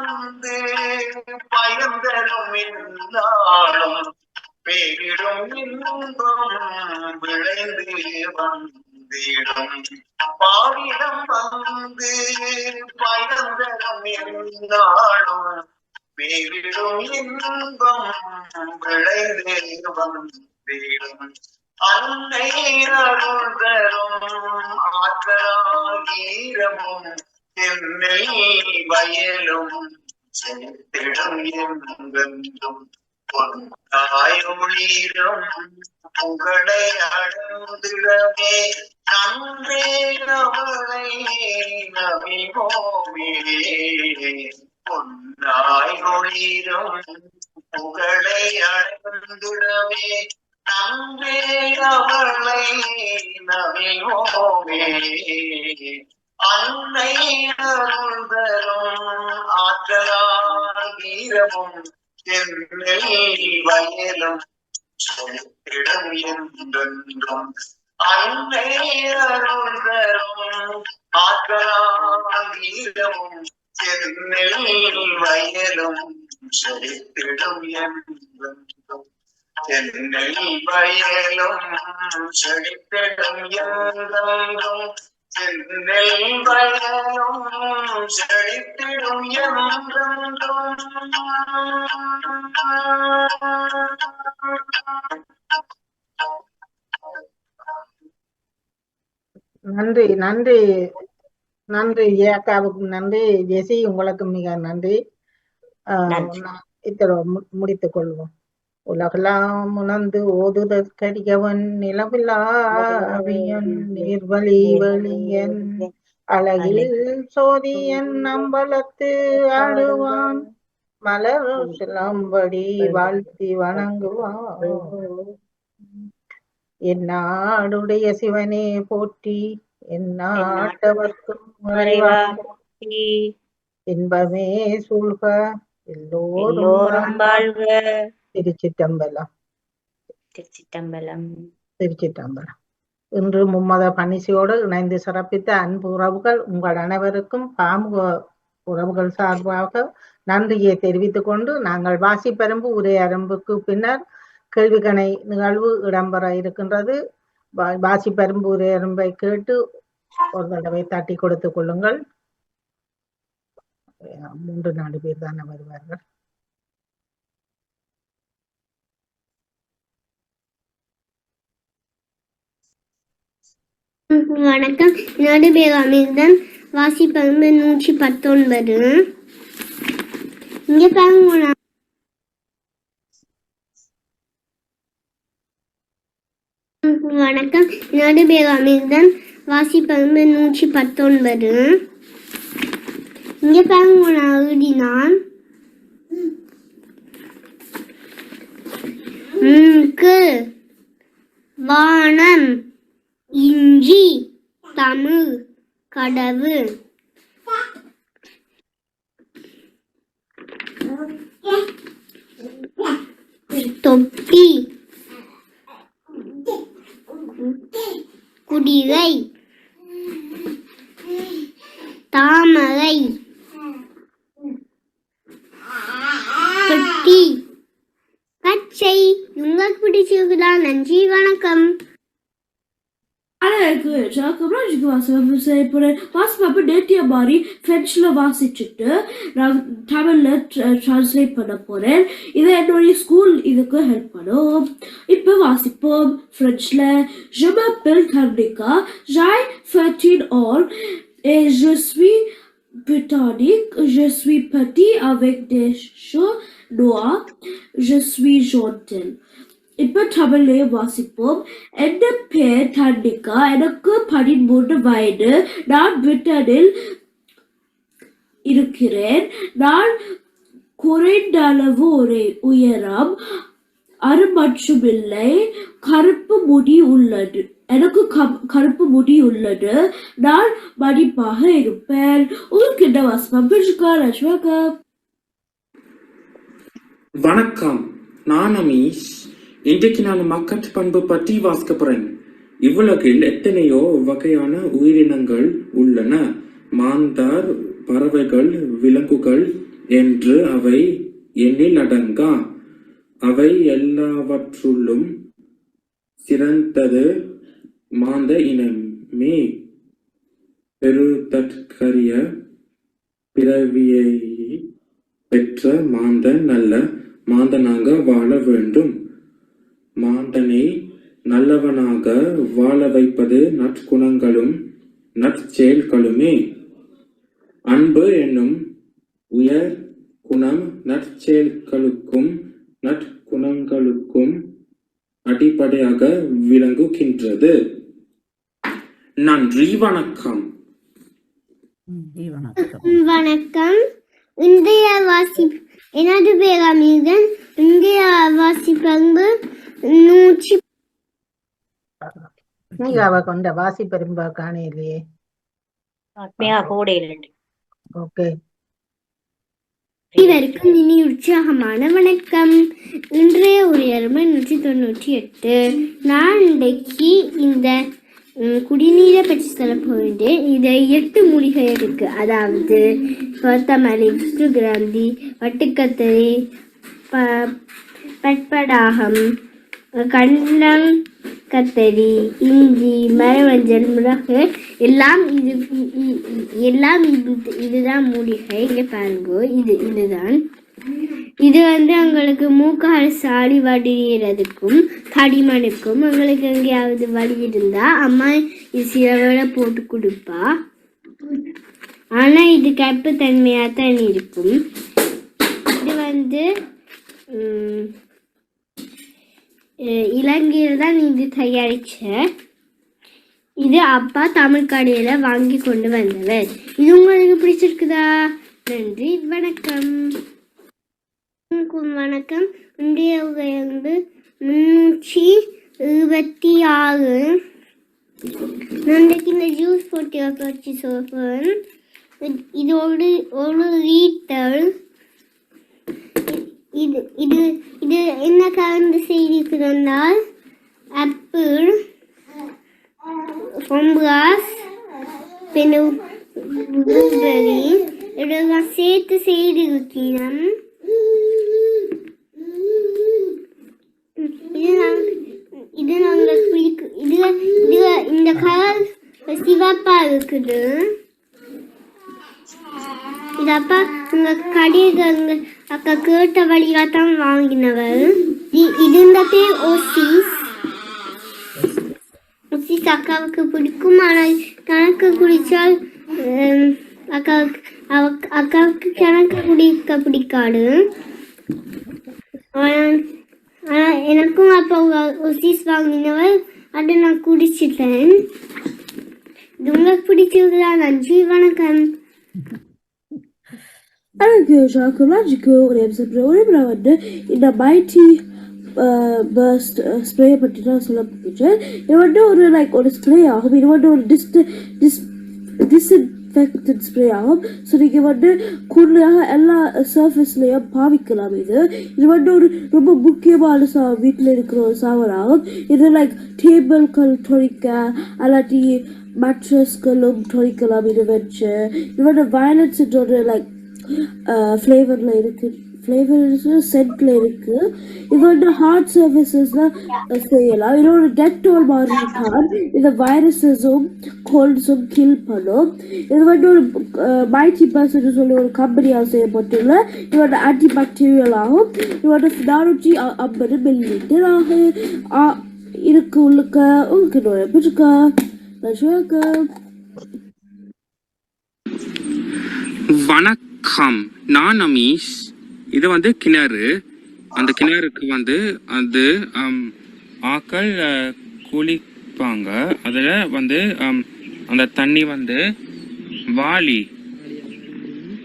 வந்து எங்கெங்கும் பொன்னாயொளிரும் புகழை அடைந்திடவே நன்றே நவரை நவிமோமே பொன்னாய் ஒளிரும் புகழை அடைந்திடவே நன்றே அவளை நவிமோமே அன்னை அருள் தரும் ஆற்றலாகீரமும் என்னை வயலும் செழித்திடும் என்றென்றும் அன்னை அருள் தரும் ஆற்றலாகீரமும் என்னை வயலும் செழித்திடும் என்றென்றும் என்னை வயலும் செழித்திடும் என்றென்றும் நன்றி நன்றி. நன்றி ஏக்காவுக்கு நன்றி. ஜெசி உங்களுக்கு மிக நன்றி. இத்தோட முடித்துக் கொள்வோம். உலகெல்லாம் உணர்ந்து ஓதுதற்கரியவன் நிலவிலாவியன் நீர்வழி வழியன் அழகில் சோதியன் அம்பலத்து ஆடுவான். மலர் சிலம்படி வாழ்த்தி வணங்குவான். என் நாடுடைய சிவனே போற்றி என் நாட்டவர்க்கும் இறைவா இறைவா இன்பமே சூழ்க எல்லோரும் எல்லோரும் வாழ்க. திருச்சிட்டம்பலம். திருச்சிட்டம்பலம். திருச்சிட்டம்பலம். இன்று மும்மத பணிசையோடு இணைந்து சிறப்பித்த அன்பு உறவுகள் உங்கள் அனைவருக்கும் பாமுக உறவுகள் சார்பாக நன்றியை தெரிவித்துக் கொண்டு நாங்கள் வாசிப்பெரும்பு உரையரம்புக்கு பின்னர் கேள்விக்கணை நிகழ்வு இடம்பெற இருக்கின்றது. வாசிப்பெரும்பு உரையரம்பை கேட்டு ஒரு தடவை தட்டி கொடுத்துக் கொள்ளுங்கள். மூன்று நாலு பேர் தானே வருவார்கள். வணக்கம். நடுபேர் பேர் அமிர்தன் வாசிப்பரும்பு நூற்றி பத்தொன்பது இங்க பாருங்க வணக்கம். நடுபேர் பேர் அமிர்தன் வாசிப்பரும்பு நூற்றி பத்தொன்பது இங்க பாருங்க நான் எழுதினான். வானம். இஞ்சி தமிழ் கடவு. தொப்பி குடிகை தாமரை. அதுக்கப்புறம் எனக்கு வாசிப்பு செய்ய போகிறேன் வாசிப்பப்ப நேத்திய மாதிரி ஃப்ரெஞ்சில் வாசிச்சுட்டு நான் தமிழில் ட்ரான்ஸ்லேட் பண்ண போகிறேன் இதை என்னுடைய ஸ்கூல் இதுக்கு ஹெல்ப் பண்ணும் இப்போ வாசிப்போம் ஃப்ரெஞ்சில் Je m'appelle Tandika, j'ai 13 ans et je suis britannique, je suis petit avec des cheveux noirs, je suis gentil. இப்போ தமிழ்லயே வாசிப்போம். என் பேர் தண்டிகா எனக்கு பதிமூன்று வயது. நான் பிரிட்டனில் இருக்கிறேன். நான் குறைந்த அளவு ஒரு உயரம் அரு மற்றும் இல்லை கருப்பு முடி உள்ளது. எனக்கு கருப்பு முடி உள்ளது. நான் மடிப்பாக இருப்பேன். உங்ககிட்ட என்ன வாசிப்பேன் லட்சுமக்கா வணக்கம். நான் அமீஷ். இன்றைக்கு நான் மக்கட் பண்பு பற்றி வாசிக்க போறேன். இவ்வுலகில் எத்தனையோ வகையான உயிரினங்கள் உள்ளன. மாந்தார் பறவைகள் விலங்குகள் என்று அவை எண்ணில் அடங்கா. அவை எல்லாவற்றுள்ளும் சிறந்தது மாந்த இனமே. பெருதற்கரிய பிறவியை பெற்ற மாந்த நல்ல மாந்தனாக வாழ வேண்டும். மாந்தனை நல்லவனாக வாழ வைப்பது நற்குணங்களும் நற்செயல்களுமே. அன்பு என்னும் உயர் குணம் நற்செயல்களுக்கும் நற்குணங்களுக்கும் அடிப்படையாக விளங்குகின்றது. நன்றி வணக்கம். வணக்கம். இன்றைய வாசி எனது பேர் அமீகன் இன்றைய வாசிப்பங்கு நூற்றி கொண்ட வாசி பெரும்பா காணையிலேயே ஆத்மியா கோடையில் ஓகே அனைவருக்கும் இனி உற்சாகமான வணக்கம் இன்றைய உரையருமை நூற்றி தொண்ணூற்றி எட்டு நான் இன்றைக்கு இந்த குடிநீரை பற்றி சொல்ல போகிறேன் இதை எட்டு மூலிகை இருக்கு அதாவது கொத்தமல்லி விஷ்ணு கிராந்தி வட்டுக்கத்தரி ப பட்படாகம் கண்ணம் கத்தரி இஞ்சி மரவஞ்சல் மிளகு எல்லாம் இது எல்லாம் இது இதுதான் மூலிகை. இங்கே பாருங்க இது இதுதான். இது வந்து எங்களுக்கு மூக்கால் சாடி வடிகிறதுக்கும் தடிமனுக்கும் எங்களுக்கு எங்கேயாவது வலி இருந்தால் அம்மா இது சில போட்டு கொடுப்பா. ஆனால் இது கப்பு தன்மையாக தான் இருக்கும். இது வந்து இலங்கையில் தான் இது தயாரிச்ச. இது அப்பா தமிழ் கடையில் வாங்கி கொண்டு வந்தவர். இது உங்களுக்கு பிடிச்சிருக்குதா? நன்றி வணக்கம். வணக்கம். இன்றைய உரை வந்து முன்னூற்றி இருபத்தி ஆறு. நன்றைக்கு இந்த ஜூஸ் போட்டி வச்சு சொல்கிறேன் இது ஒரு ஒரு லீட்டர் இது இது இது என்ன கலந்து செய்திருக்கிறதால் ஆப்பிள் பொம்பாஸ் பின்ன இதெல்லாம் சேர்த்து செய்திருக்கிறோம் இது நாங்கள் இது நாங்கள் பிடிக்கு இது இது இந்த கலர் சிவப்பாக இருக்குது. இது அப்பா உங்கள் கடைகள் அக்கா கேட்ட வழியா தான் வாங்கினவர் இ- இது பேர் ஓசிஸ். ஓசிஸ் அக்காவுக்கு பிடிக்கும் ஆனால் கணக்கு குடிச்சால் அக்காவுக்கு அவ- அக்காவுக்கு கணக்கு குடிக்க பிடிக்காது. ஆனால் ஆனால் எனக்கும் அப்போ ஒசிஸ் வாங்கினவர் அதை நான் குடிச்சிட்டேன். உங்களுக்கு பிடிச்சிருக்குதா நன்றி வணக்கம் எனக்கு சைக்கலாஜிக்கல் ஒரு எபிசோட் ஒரு வந்து இந்த மைட்டி பர்ஸ்ட் ஸ்ப்ரே பற்றி தான் சொல்ல போகிறேன் இது வந்து ஒரு லைக் ஒரு ஸ்ப்ரே ஆகும் இது வந்து ஒரு டிஸ்ட் டிஸ் டிஸ்இன்ஃபெக்டட் ஸ்ப்ரே ஆகும் ஸோ நீங்கள் வந்து கூடுதலாக எல்லா சர்ஃபேஸ்லேயும் பாவிக்கலாம் இது இது வந்து ஒரு ரொம்ப முக்கியமான சா வீட்டில் இருக்கிற ஒரு சாவராகும் இது லைக் டேபிள்கள் துடைக்க அல்லாட்டி மேட்ரஸ்களும் துடைக்கலாம் இது வச்சு இது வந்து வயலன்ஸ் ஒரு லைக் ஃப்ளேவரில் இருக்கு. ஃப்ளேவர் சென்ட்ல இருக்கு. இது வந்து ஹார்ட் சர்வீசஸ்லாம் செய்யலாம். இது ஒரு டெட்டோல் மாதிரி தான் இந்த வைரஸஸும் கோல்ட்ஸும் கில் பண்ணும். இது வந்து ஒரு மைட்டி பர்சன் சொல்லி ஒரு கம்பெனியால் செய்யப்பட்டுள்ள இது வந்து ஆன்டி பாக்டீரியல் ஆகும். இது வந்து நானூற்றி ஐம்பது மில்லி லிட்டர் ஆகும் ஆ, இதுக்கு உள்ளுக்க. உங்களுக்கு நோய் பிடிச்சிருக்கா நன்றி வணக்கம். வணக்கம் நான் அமீஸ் இது வந்து கிணறு. அந்த கிணறுக்கு வந்து அது ஆக்கள் குளிப்பாங்க. அதில் வந்து அந்த தண்ணி வந்து வாளி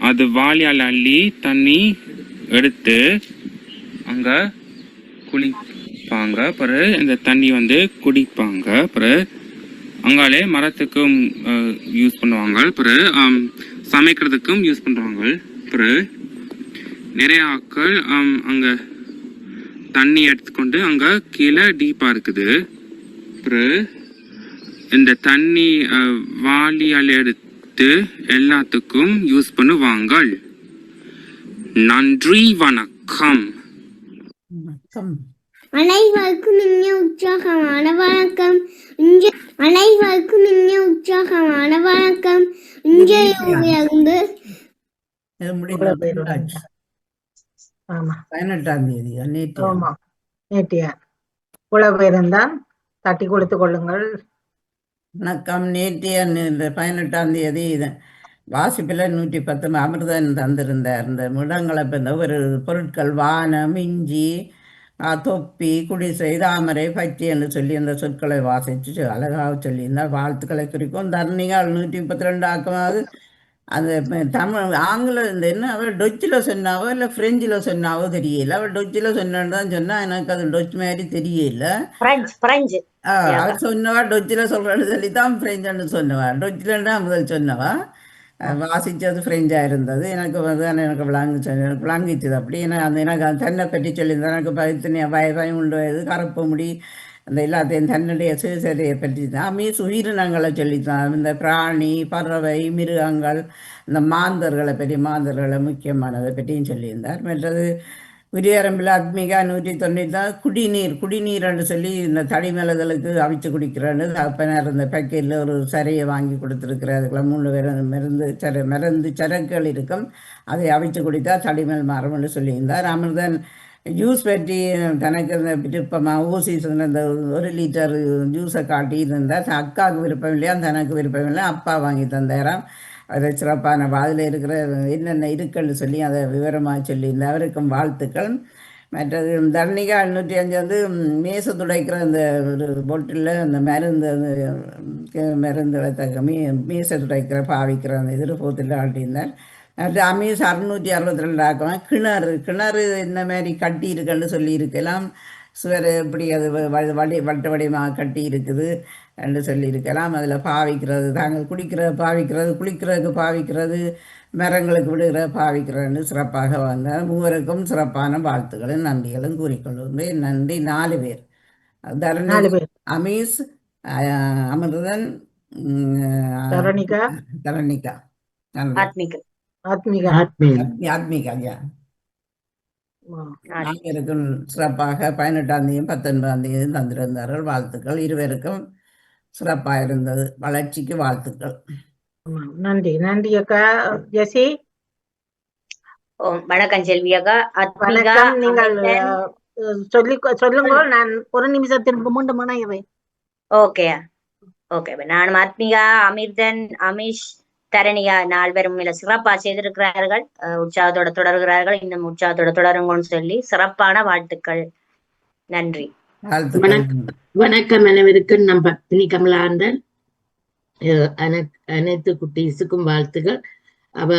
அது வாளியால் அள்ளி தண்ணி எடுத்து அங்கே குளிப்பாங்க. பிறகு இந்த தண்ணி வந்து குடிப்பாங்க. பிறகு அங்காலே மரத்துக்கும் யூஸ் பண்ணுவாங்க. பிறகு சமைக்கிறதுக்கும் யூஸ் பண்ணுறாங்க அப்புறம் நிறைய ஆட்கள் அங்கே தண்ணி எடுத்துக்கொண்டு அங்கே கீழே டீப்பாக இருக்குது. அப்புறம் இந்த தண்ணி அஹ், வாளியால் எடுத்து எல்லாத்துக்கும் யூஸ் பண்ணுவாங்க நன்றி வணக்கம். வணக்கம். அனைவருக்கும் இனிய உற்சாகமான வணக்கம். இன்று அனைவருக்கும் இனிய உற்சாகமான வணக்கம். இன்றைய உயர்ந்து இது முடிந்தாச்சு ஆமா. பதினெட்டாம் தேதி தட்டி கொடுத்து கொள்ளுங்கள். வணக்கம். நேற்றைய இந்த பதினெட்டாம் தேதி வாசிப்பில் நூற்றி பத்து அமிர்தன் தந்திருந்தார். இந்த முடங்களை ஒரு பொருட்கள் வானம் இஞ்சி தொப்பி குடிசை தாமரை பச்சை என்று சொல்லி அந்த சொற்களை வாசித்து அழகாக சொல்லியிருந்தார். வாழ்த்துக்களை குறிக்கும் தர்ணிகால் நூற்றி முப்பத்தி ரெண்டு ஆக்கமாவது அந்த தமிழ் ஆங்கிலம் இந்த என்ன அவள் டொச்சில் சொன்னாவோ இல்லை ஃப்ரெஞ்சில் சொன்னாவோ தெரியல. அவள் டொச்சில் சொன்னான்னு தான் சொன்னா எனக்கு அது டொச் மாதிரி தெரியல. அவர் சொன்னவா டொச்சில் சொல்கிறேன்னு சொல்லி தான் ஃப்ரெஞ்சுன்னு சொன்னவா. டொச்சில் தான் முதல் சொன்னவா. வாசித்தது ஃப்ரெஞ்சாக இருந்தது எனக்கு வந்து எனக்கு விளங்குச்சு எனக்கு விளங்கிச்சது அப்படி ஏன்னா அந்த எனக்கு அந்த தன்னை பற்றி சொல்லியிருந்தேன் எனக்கு பைத்தனைய பய உண்டு இது கருப்பு முடி அந்த எல்லாத்தையும் தன்னுடைய சுயசரியை பற்றி தான் மீஸ் உயிரினங்களை சொல்லித்தான் இந்த பிராணி பறவை மிருகங்கள் இந்த மாந்தர்களை பற்றி மாந்தர்களை முக்கியமானதை பற்றியும் சொல்லியிருந்தார் மற்றது உரியரம்பில் அத்மிகா நூற்றி தொண்ணூற்றி குடிநீர் குடிநீர்னு சொல்லி இந்த தடிமலதலுக்கு அவிச்சு குடிக்கிறேன்னு அப்பனார் இந்த பேக்கெட்டில் ஒரு சரையை வாங்கி கொடுத்துருக்குறாரு. அதுக்கெல்லாம் மூணு பேர் மருந்து சர மருந்து சரக்குகள் இருக்கும். அதை அவிச்சு குடித்தா தடிமல் மரம்னு சொல்லியிருந்தார். அமிர்தன் ஜூஸ் பற்றி தனக்கு இந்த விருப்பமாக ஊசி இந்த ஒரு லிட்டர் ஜூஸை காட்டி இருந்தால் அக்காவுக்கு விருப்பம் இல்லையா? தனக்கு விருப்பம் இல்லை. அப்பா வாங்கி தந்தாராம். அதை சிறப்பான அதில் இருக்கிற என்னென்ன இருக்குன்னு சொல்லி அதை விவரமாக சொல்லியிருந்தேன் அவருக்கும் வாழ்த்துக்கள். மற்றது தர்ணிகா எண்ணூற்றி அஞ்சு வந்து மேச துடைக்கிற அந்த ஒரு பொட்டில் அந்த மருந்து அந்த மருந்து மீ மீச துடைக்கிற பாவிக்கிற அந்த இதில் போத்தில் ஆட்டியிருந்தார் மற்ற அமீஸ் அறுநூற்றி அறுபத்தி ரெண்டு ஆக்கம் கிணறு கிணறு இந்த மாதிரி கட்டி இருக்குன்னு சொல்லியிருக்கலாம். சுவர் எப்படி அது வடி வட்ட வடிவமாக கட்டி இருக்குது என்று சொல்லியிருக்கலாம். அதில் பாவிக்கிறது தாங்கள் குடிக்கிற பாவிக்கிறது குளிக்கிறதுக்கு பாவிக்கிறது மரங்களுக்கு விடுகிற பாவிக்கிறதுன்னு சிறப்பாக வந்தார். மூவருக்கும் சிறப்பான வாழ்த்துக்களும் நன்றிகளும் கூறிக்கொள்கின்றேன் நன்றி நாலு பேர். தரணி நாலு பேர். அமீஸ் அஹ், அமிர்தன் உம், தரணிகா. தரணிகா. நன்றி. ஆத்மிக. ஆத்மிகா. ஆத்மிகா. நால்வருக்கும் சிறப்பாக பதினெட்டாம் தேதியும் பத்தொன்பதாம் தேதியும் தந்திருந்தார்கள். வாழ்த்துக்கள். இருவருக்கும் சிறப்பாக இருந்தது. வளர்ச்சிக்கு வாழ்த்துக்கள். நன்றி. நன்றி அக்கா. ஜெசி? ஓ, வணக்கம் செல்வி அக்கா. வணக்கம். நீங்கள் சொல்லி சொல்லுங்க. நான் ஒரு நிமிஷத்திற்கு மீண்டும் இணைகிறேன் ஓகே. ஓகே. நான் ஆத்மிகா அமிர்தன் அமிஷ் தரணிகா நால்வரும் மிக சிறப்பா செய்திருக்கிறார்கள். உற்சாகத்தோட தொடர்கிறார்கள். இன்னும் உற்சாகத்தோட தொடருங்கன்னு சொல்லி சிறப்பான வாழ்த்துக்கள். நன்றி. வாழ்த்துக்கள் வணக்கம் அனைவருக்கும். நான் பத்மினி கமலாந்தன் அனைத்து குட்டீஸுக்கும் வாழ்த்துகள். அவ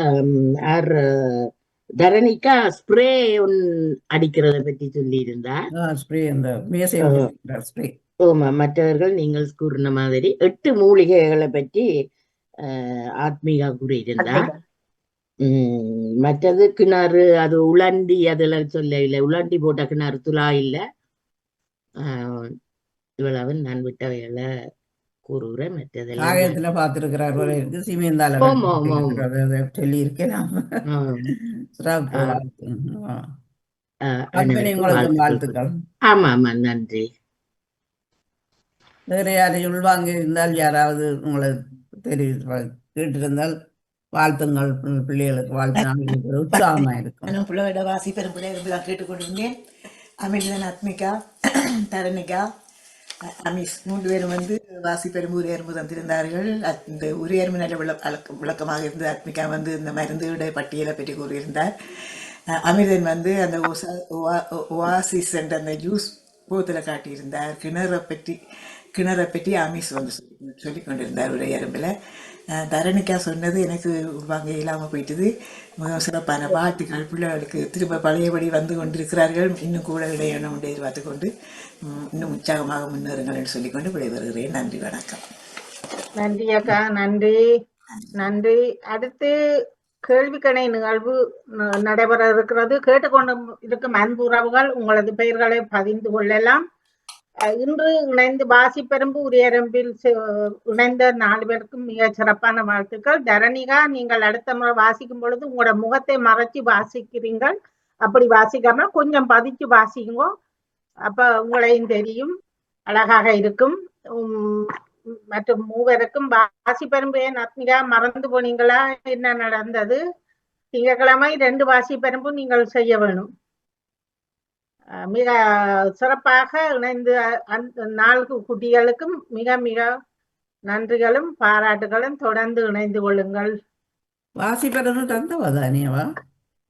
ஹம், ஆர் அஹ், தரணிகா ஸ்ப்ரே ஒன் அடிக்கிறத பற்றி சொல்லியிருந்தா ஸ்ப்ரே அந்த மேசை ஸ்ப்ரே. ஆமா மற்றவர்கள் நீங்கள் கூறின மாதிரி எட்டு மூலிகைகளை பற்றி ஆத்மீகா கூறியிருந்தா. உம் மற்றது கிணறு அது உலண்டி அதுல சொல்ல இல்லை. உலண்டி போட்ட கிணறு துளா இல்ல. ஆஹ் இவ்வளவு நான் விட்டவைகளை கூறுகிறேன். மற்றதெல்லாம் காயத்துல பார்த்திருக்கிறார் போல இருக்கு. சீமேந்தால. சொல்லி இருக்கலாம் ஆமா. ஆமா. நன்றி. வேற யாரையும் உள்வாங்க இருந்தால் யாராவது உங்களை தெரிவி கேட்டிருந்தால் வாழ்த்துங்கள் பிள்ளைகளுக்கு வாழ்த்து உற்சாகமா இருக்கும் நான் வாசி பெரும்புல இருந்துலாம் கேட்டுக்கொண்டிருந்தேன் அமிர்தன் ஆத்மிகா தரணிகா அ- மூன்று பேரும் வந்து வாசி பெரும் உரையர்மு தந்திருந்தார்கள் அத்- இந்த உரையர்மு நல்ல விளக்க விளக்கமாக இருந்து ஆத்மிகா வந்து இந்த மருந்துடைய பட்டியலை பற்றி கூறியிருந்தார் அமிர்தன் வந்து அந்த ஓசா ஓவாசிஸ் என்ற அந்த ஜூஸ் போத்தில் காட்டியிருந்தார் கிணறை பற்றி கிணறை பற்றி அமீஸ் வந்து சொல்லி சொல்லி கொண்டிருந்தார் உரையரம்பில் தரணிக்கா சொன்னது எனக்கு வாங்க இல்லாமல் போயிட்டுது. மிகவும் சிறப்பான வாழ்த்துக்கள். பிள்ளைகளுக்கு திரும்ப பழையபடி வந்து கொண்டிருக்கிறார்கள். இன்னும் கூட இடையணும் என்று எதிர்பார்த்து கொண்டு. இன்னும் உற்சாகமாக முன்னேறுங்கள் என்று சொல்லிக்கொண்டு விடைபெறுகிறேன். நன்றி வணக்கம். நன்றி அக்கா. நன்றி. நன்றி. அடுத்து கேள்விக்கணை நிகழ்வு ந- நடைபெற இருக்கிறது. கேட்டுக்கொண்டு இருக்கும் அன்பு உறவுகள் உங்களது பெயர்களை பதிந்து கொள்ளலாம். இன்று இணைந்து வாசிப்பெரும்பு உரியரம்பில் இணைந்த நாலு பேருக்கும் மிக சிறப்பான வாழ்த்துக்கள். தரணிகா நீங்கள் அடுத்த முறை வாசிக்கும் பொழுது உங்களோட முகத்தை மறைச்சு வாசிக்கிறீங்கள் அப்படி வாசிக்காம கொஞ்சம் பதிச்சு வாசிங்க. அப்ப உங்களையும் தெரியும். அழகாக இருக்கும். உம், மற்றும் மூவருக்கும் வாசிப்பெரும்பு ஏன் அத்மிகா மறந்து போனீங்களா? என்ன நடந்தது? திங்கட்கிழமை ரெண்டு வாசிப்பெரும்பும் நீங்கள் செய்ய வேணும். மிக சிறப்பாக இணைந்து நான்கு குட்டிகளுக்கும் மிக மிக நன்றிகளும் பாராட்டுகளும் தொடர்ந்து இணைந்து கொள்ளுங்கள். வாசிப்பரன்னு தந்தவா தானியவா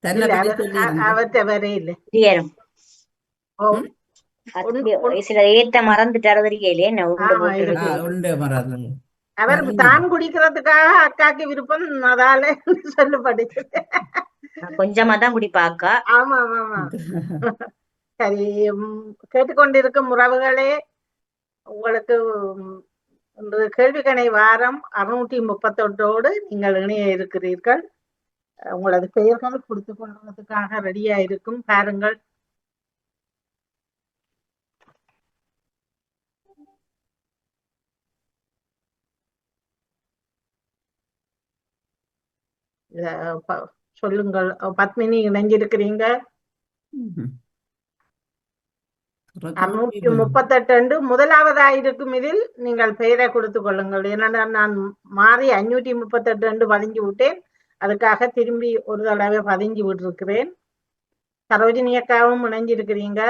தன்னை இல்ல, அவர் சில ஏத்த மறந்துட்டாரு. தான் குடிக்கிறதுக்காக அக்காக்கு விருப்பம் அதால சொல்லப்படுச்சு கொஞ்சமா தான் குடிப்பாக்கா ஆமா ஆமா ஆமா சரி உம், கேட்டுக்கொண்டிருக்கும் உறவுகளே உங்களுக்கு இன்று கேள்விக்கணை வாரம் அறுநூற்றி முப்பத்தொன்றோடு நீங்கள் இணைய இருக்கிறீர்கள் உங்களது பெயர்கள் கொடுத்து கொள்வதற்காக ரெடியா இருக்கும் பாருங்கள் சொல்லுங்கள் பத்மினி இணைஞ்சிருக்கிறீங்க அறுநூற்றி முப்பத்தெட்டு முதலாவதா இருக்கும் இதில் நீங்கள் பெயரை கொடுத்து கொள்ளுங்கள். ஏன்னா நான் மாறி அஞ்சூற்றி முப்பத்தெட்டு பதிஞ்சு விட்டேன் அதுக்காக திரும்பி ஒரு தடவை பதிஞ்சு விட்டிருக்கிறேன். சரோஜினி அக்காவும் இணைஞ்சிருக்கிறீங்க.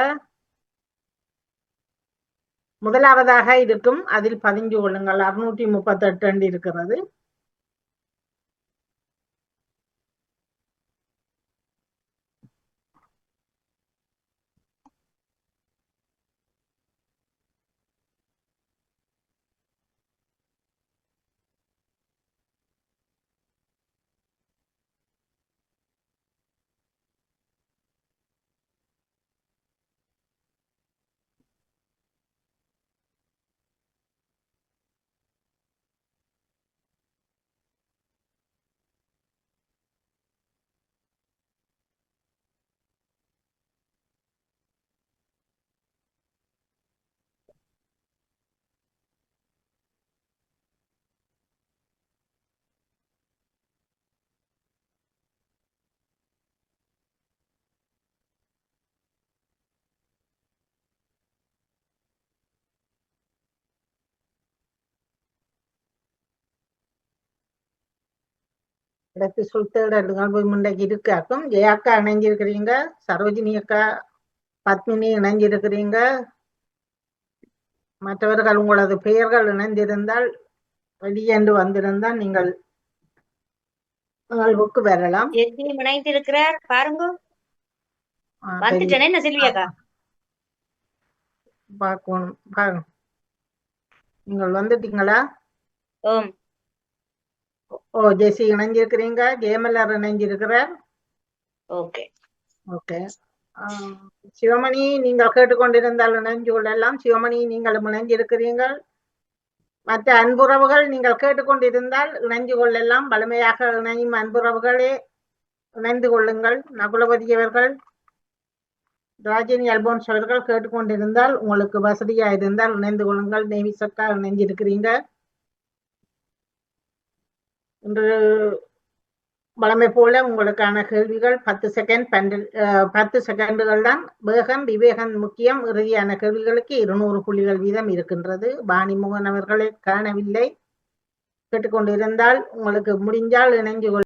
முதலாவதாக இருக்கும். அதில் பதிஞ்சு கொள்ளுங்கள். அறுநூற்றி முப்பத்தெட்டு இருக்கிறது. இடத்து நிகழ்வு முன்னைக்கு இருக்காக்கும். ஜெயாக்கா இணைஞ்சிருக்கிறீங்க. சரோஜினி அக்கா பத்மினி இணைஞ்சிருக்கிறீங்க. மற்றவர்கள் உங்களது பெயர்கள் இணைந்திருந்தால் வெளியேண்டு வந்திருந்தால் நீங்கள் நிகழ்வுக்கு வரலாம். இணைந்திருக்கிறார். பாருங்க. வந்துட்டேனே செல்வியாக்கா பார்க்கணும். பாருங்க. நீங்கள் வந்துட்டீங்களா? ஓம். ஓ ஜெசி இணைஞ்சிருக்கிறீங்க? ஜெயமலர் இணைஞ்சிருக்கிறார்? ஓகே. ஓகே. சிவமணி நீங்கள் கேட்டுக்கொண்டிருந்தால் இணைஞ்சு கொள்ளலாம். சிவமணி நீங்கள் இணைஞ்சிருக்கிறீர்கள். மற்ற அன்புறவுகள் நீங்கள் கேட்டுக்கொண்டிருந்தால் இணைஞ்சு கொள்ளலாம். வலிமையாக இணையும் அன்புறவுகளே இணைந்து கொள்ளுங்கள். நகுலபதி அவர்கள் ராஜினி அல்போன்ஸ் அவர்கள் கேட்டுக்கொண்டிருந்தால் உங்களுக்கு வசதியா இருந்தால் இணைந்து கொள்ளுங்கள். நேவி சக்கா இணைஞ்சிருக்கிறீங்க. இன்று வழமை போல உங்களுக்கான கேள்விகள் பத்து செகண்ட் பன்னெண்டு அஹ், பத்து செகண்டுகள் தான். வேகம் விவேகம் முக்கியம். இறுதியான கேள்விகளுக்கு இருநூறு புள்ளிகள் வீதம் இருக்கின்றது. பாணிமோகன் அவர்களை காணவில்லை. கேட்டுக்கொண்டிருந்தால் உங்களுக்கு முடிஞ்சால் இணைஞ்சு கொள்